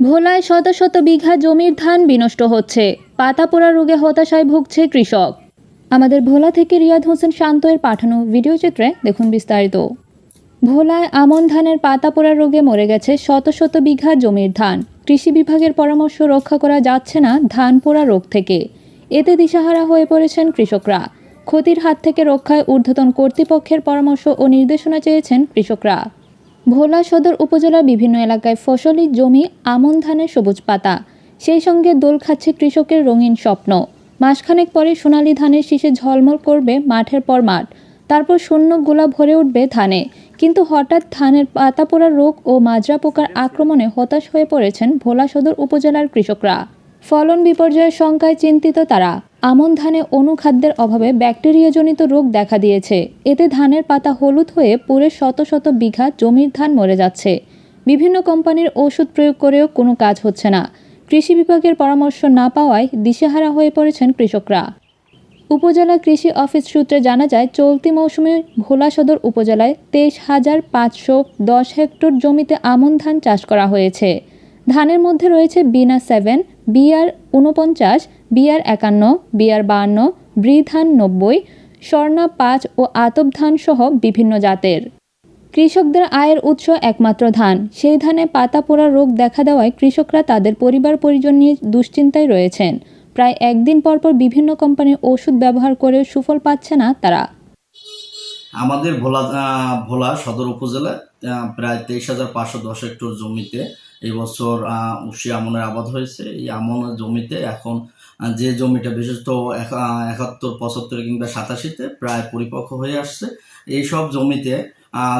ভোলায় শত শত বিঘা জমির ধান বিনষ্ট হচ্ছে। পাতা পোড়া রোগে হতাশায় ভুগছে কৃষক। আমাদের ভোলা থেকে রিয়াদ হোসেন শান্ত এর পাঠানো ভিডিও চিত্রে দেখুন বিস্তারিত। ভোলায় আমন ধানের পাতা পোড়া রোগে মরে গেছে শত শত বিঘা জমির ধান। কৃষি বিভাগের পরামর্শ রক্ষা করা যাচ্ছে না ধান পোড়া রোগ থেকে। এতে দিশাহারা হয়ে পড়েছেন কৃষকরা। ক্ষতির হাত থেকে রক্ষায় ঊর্ধ্বতন কর্তৃপক্ষের পরামর্শ ও নির্দেশনা চেয়েছেন কৃষকরা। ভোলা সদর উপজেলার বিভিন্ন এলাকায় ফসলি জমি, আমন ধানের সবুজ পাতা। সেই সঙ্গে দোল খাচ্ছে কৃষকের রঙিন স্বপ্ন। মাসখানেক পরে সোনালী ধানের শীষে ঝলমল করবে মাঠের পর মাঠ। তারপর শূন্য গোলা ভরে উঠবে ধানে। কিন্তু হঠাৎ ধানের পাতা পোড়া রোগ ও মাজরা পোকার আক্রমণে হতাশ হয়ে পড়েছেন ভোলা সদর উপজেলার কৃষকরা। ফলন বিপর্যয়ের শঙ্কায় চিন্তিত তারা। আমন ধানে অনুখাদ্যের অভাবে ব্যাকটেরিয়াজনিত রোগ দেখা দিয়েছে। এতে ধানের পাতা হলুদ হয়ে পুরে শত শত বিঘা জমির ধান মরে যাচ্ছে। বিভিন্ন কোম্পানির ওষুধ প্রয়োগ করেও কোনো কাজ হচ্ছে না। কৃষি বিভাগের পরামর্শ না পাওয়ায় দিশেহারা হয়ে পড়েছেন কৃষকরা। উপজেলা কৃষি অফিস সূত্রে জানা যায়, চলতি মৌসুমে ভোলা সদর উপজেলায় তেইশ হাজার পাঁচশো দশ হেক্টর জমিতে আমন ধান চাষ করা হয়েছে। ধানের মধ্যে রয়েছে বিনা সেভেন বিআর উনপঞ্চাশ বিআর একান্ন বিআর বাহান্ন ব্রি ধান নব্বই স্বর্ণা পাঁচ ও আতপ ধান সহ বিভিন্ন জাতের। কৃষকদের আয়ের উৎস একমাত্র ধান। সেই ধানে পাতা পোড়া রোগ দেখা দেওয়ায় কৃষকরা তাদের পরিবার পরিজন নিয়ে দুশ্চিন্তায় রয়েছেন। প্রায় একদিন পরপর বিভিন্ন কোম্পানির ওষুধ ব্যবহার করেও সুফল পাচ্ছে না তারা। আমাদের ভোলা ভোলা সদর উপজেলায় আহ, প্রায় তেইশ হাজার পাঁচশো দশ হেক্টর জমিতে এই বছর আহ, উষি আমনের আবাদ হয়েছে। এই আমনের জমিতে এখন যে জমিটা বিশেষত এক- একাত্তর পঁচাত্তর কিংবা সাতাশিতে প্রায় পরিপক্ক হয়ে আসছে এই সব জমিতে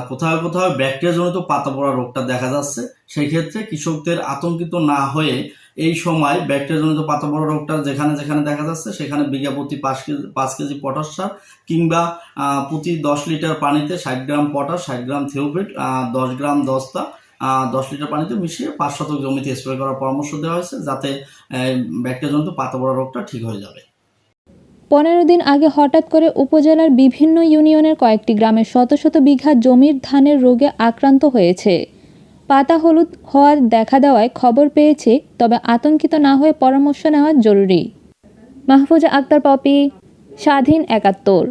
কোথাও কোথাও ব্যাকটেরিয়াজনিত পাতা পড়া রোগটা দেখা যাচ্ছে। সেই ক্ষেত্রে কৃষকদের আতঙ্কিত না হয়ে এই সময় ব্যাকটেরিয়াজনিত পাতা পড়া রোগটা যেখানে যেখানে দেখা যাচ্ছে সেখানে বিঘা প্রতি পাঁচ কেজি পাঁচ কেজি পটাশ সার কিংবা প্রতি দশ লিটার পানিতে ষাট গ্রাম পটাশ ষাট গ্রাম থিওপিট দশ গ্রাম দস্তা দশ লিটার পানিতে মিশিয়ে পাঁচ শতক জমিতে স্প্রে করার পরামর্শ দেওয়া হয়েছে যাতে ব্যাকটেরিয়াজনিত পাতা পড়া রোগটা ঠিক হয়ে যাবে। পনেরো দিন আগে হঠাৎ করে উপজেলার বিভিন্ন ইউনিয়নের কয়েকটি গ্রামের শত শত বিঘা জমির ধানের রোগে আক্রান্ত হয়েছে। পাতা হলুদ হওয়ার দেখা দেওয়ায় খবর পেয়েছে, তবে আতঙ্কিত না হয়ে পরামর্শ নেওয়া জরুরি। মাহফুজা আক্তার, পপি, স্বাধীন একাত্তর।